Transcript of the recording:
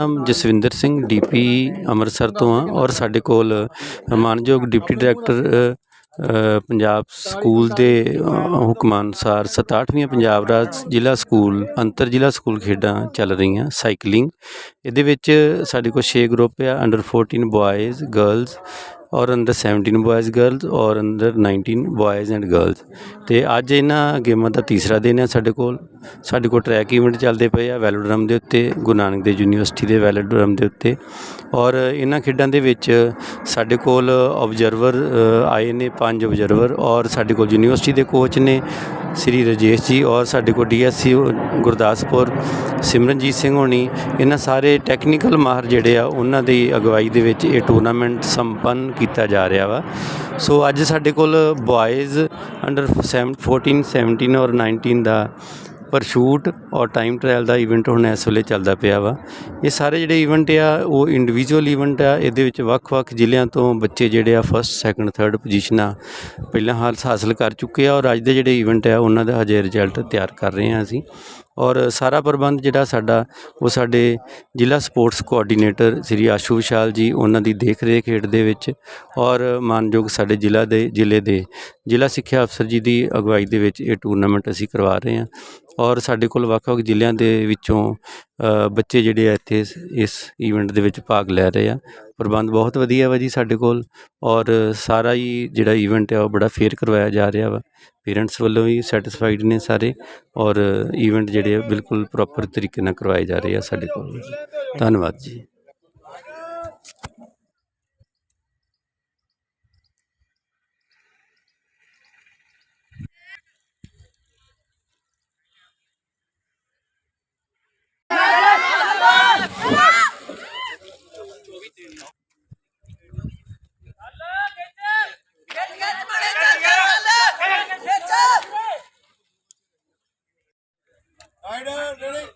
ਨਾਮ ਜਸਵਿੰਦਰ ਸਿੰਘ, ਡੀਪੀ ਅੰਮ੍ਰਿਤਸਰ ਤੋਂ ਆ ਔਰ ਸਾਡੇ ਕੋਲ ਮਾਨਯੋਗ ਡਿਪਟੀ ਡਾਇਰੈਕਟਰ ਪੰਜਾਬ ਸਕੂਲ ਦੇ ਹੁਕਮਾਂ ਅਨੁਸਾਰ 67ਵੀਂ ਪੰਜਾਬ ਰਾਜ ਜ਼ਿਲ੍ਹਾ ਸਕੂਲ, ਅੰਤਰ ਜ਼ਿਲ੍ਹਾ ਸਕੂਲ ਖੇਡਾਂ ਚੱਲ ਰਹੀਆਂ, ਸਾਈਕਲਿੰਗ। ਇਹਦੇ ਵਿੱਚ ਸਾਡੇ ਕੋਲ 6 ਗਰੁੱਪ ਆ ਅੰਡਰ 14 ਬॉयਜ਼ ਗਰਲਸ ਔਰ ਅੰਡਰ 17 ਬॉयਜ਼ ਗਰਲਸ ਔਰ ਅੰਡਰ 19 ਬॉयਜ਼ ਐਂਡ ਗਰਲਸ ਤੇ ਅੱਜ ਇਹਨਾਂ ਗੇਮਾਂ ਦਾ ਤੀਸਰਾ ਦਿਨ ਹੈ ਸਾਡੇ ਕੋਲ। ਸਾਡੇ ਕੋਲ ਟਰੈਕ ਇਵੈਂਟ ਚੱਲਦੇ ਪਏ ਆ ਵੈਲੋਡਰਮ ਦੇ ਉੱਤੇ, ਗੁਰੂ ਨਾਨਕ ਦੇਵ ਯੂਨੀਵਰਸਿਟੀ ਦੇ ਵੈਲੋਡਰਮ ਦੇ ਉੱਤੇ। ਔਰ ਇਹਨਾਂ ਖੇਡਾਂ ਦੇ ਵਿੱਚ ਸਾਡੇ ਕੋਲ ਆਬਜ਼ਰਵਰ ਆਏ ਨੇ ਪੰਜ ਆਬਜ਼ਰਵਰ ਔਰ ਸਾਡੇ ਕੋਲ ਯੂਨੀਵਰਸਿਟੀ ਦੇ ਕੋਚ ਨੇ ਸ੍ਰੀ ਰਜੇਸ਼ ਜੀ ਔਰ ਸਾਡੇ ਕੋਲ ਡੀਐਸਸੀ ਗੁਰਦਾਸਪੁਰ, ਸਿਮਰਨਜੀਤ ਸਿੰਘ ਹੋਣੀ। ਇਹਨਾਂ ਸਾਰੇ ਟੈਕਨੀਕਲ ਮਾਹਰ ਜਿਹੜੇ ਆ, ਉਹਨਾਂ ਦੀ ਅਗਵਾਈ ਦੇ ਵਿੱਚ ਇਹ ਟੂਰਨਾਮੈਂਟ ਸੰਪੰਨ ਕੀਤਾ ਜਾ ਰਿਹਾ ਵਾ। ਸੋ ਅੱਜ ਸਾਡੇ ਕੋਲ ਬॉयਜ਼ ਅੰਡਰ 14 17 ਔਰ 19 ਦਾ ਪਰਸ਼ੂਟ ਔਰ ਟਾਈਮ ਟ੍ਰਾਇਲ ਦਾ ਇਵੈਂਟ ਹੁਣ ਇਸ ਵੇਲੇ ਚੱਲਦਾ ਪਿਆ ਵਾ। ਇਹ ਸਾਰੇ ਜਿਹੜੇ ਇਵੈਂਟ ਆ, ਉਹ ਇੰਡੀਵਿਜੂਅਲ ਇਵੈਂਟ ਆ। ਇਹਦੇ ਵਿੱਚ ਵੱਖ-ਵੱਖ ਜ਼ਿਲ੍ਹਿਆਂ ਤੋਂ ਬੱਚੇ ਜਿਹੜੇ ਆ ਫਸਟ ਸੈਕੰਡ ਥਰਡ ਪੋਜੀਸ਼ਨਾਂ ਪਹਿਲਾਂ ਹਾਲ ਹਾਸਲ ਕਰ ਚੁੱਕੇ ਆ। ਔਰ ਅੱਜ ਦੇ ਜਿਹੜੇ ਇਵੈਂਟ ਆ, ਉਹਨਾਂ ਦਾ ਹਜੇ ਰਿਜ਼ਲਟ ਤਿਆਰ ਕਰ ਰਹੇ ਆ ਅਸੀਂ। ਔਰ ਸਾਰਾ ਪ੍ਰਬੰਧ ਜਿਹੜਾ ਸਾਡਾ, ਉਹ ਸਾਡੇ ਜ਼ਿਲ੍ਹਾ ਸਪੋਰਟਸ ਕੋਆਰਡੀਨੇਟਰ ਸ੍ਰੀ ਆਸ਼ੂ ਵਿਸ਼ਾਲ ਜੀ, ਉਹਨਾਂ ਦੀ ਦੇਖ ਰੇਖ ਹੇਠ ਦੇ ਵਿੱਚ ਔਰ ਮਾਨਯੋਗ ਸਾਡੇ ਜ਼ਿਲ੍ਹਾ ਦੇ, ਜ਼ਿਲ੍ਹੇ ਦੇ ਜ਼ਿਲ੍ਹਾ ਸਿੱਖਿਆ ਅਫਸਰ ਜੀ ਦੀ ਅਗਵਾਈ ਦੇ ਵਿੱਚ ਇਹ ਟੂਰਨਾਮੈਂਟ ਅਸੀਂ ਕਰਵਾ ਰਹੇ ਹਾਂ। ਔਰ ਸਾਡੇ ਕੋਲ ਵੱਖ-ਵੱਖ ਜ਼ਿਲ੍ਹਿਆਂ ਦੇ ਵਿੱਚੋਂ ਬੱਚੇ ਜਿਹੜੇ ਆ ਇੱਥੇ ਇਸ- ਈਵੈਂਟ ਦੇ ਵਿੱਚ ਭਾਗ ਲੈ ਰਹੇ ਆ। ਪ੍ਰਬੰਧ ਬਹੁਤ ਵਧੀਆ ਵਾ ਜੀ ਸਾਡੇ ਕੋਲ ਔਰ ਸਾਰਾ ਹੀ ਜਿਹੜਾ ਈਵੈਂਟ ਆ ਉਹ ਬੜਾ ਫੇਅਰ ਕਰਵਾਇਆ ਜਾ ਰਿਹਾ ਵਾ। ਪੇਰੈਂਟਸ ਵੱਲੋਂ ਵੀ ਸੈਟੀਸਫਾਈਡ ਨੇ ਸਾਰੇ ਔਰ ਈਵੈਂਟ ਜਿਹੜੇ ਆ ਬਿਲਕੁਲ ਪ੍ਰੋਪਰ ਤਰੀਕੇ ਨਾਲ ਕਰਵਾਏ ਜਾ ਰਹੇ ਆ ਸਾਡੇ ਕੋਲ। ਧੰਨਵਾਦ ਜੀ। Rider, ready?